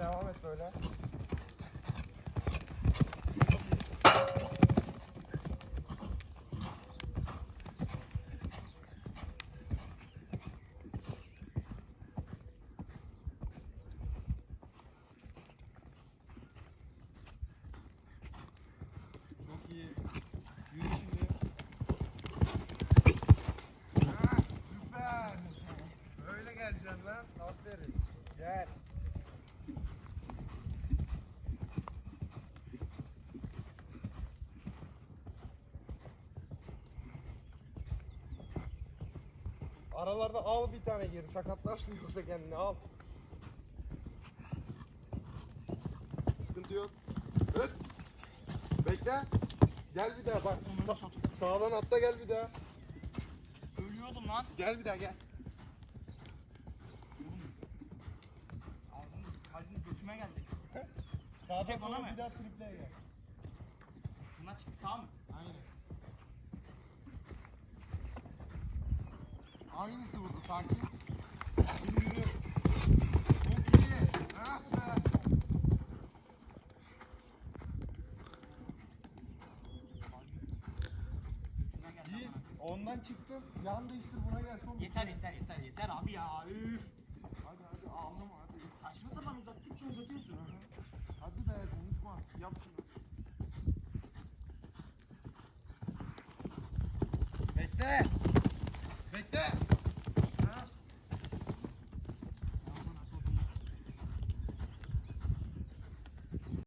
Devam et böyle. Çok iyi. Yürü şimdi. Ha, süper. Öyle geleceksin lan. Aferin. Gel. Aralarda al bir tane geri sakatlarsın yoksa kendini al. Sıkıntı yok. Öt. Bekle. Gel bir daha bak. Sa- sağdan atla gel bir daha. Ölüyordum lan. Gel bir daha gel. Ağzım kalbim götüme geldi. Sağdan sonra bir daha tripleye gel. Buna çık sağ mı? Aynen. Aynısı vurdu sakin. Yürü yürü. Çok iyi. Ah be. İyi. Ondan çıktın. Yan değiştir buna gel. Son. Yeter yeter yeter yeter abi ya. Üf. Hadi hadi ağlama hadi. Saçma sapan uzattıkça uzatıyorsun. Hadi be konuşma. Yap şunu. Bekle.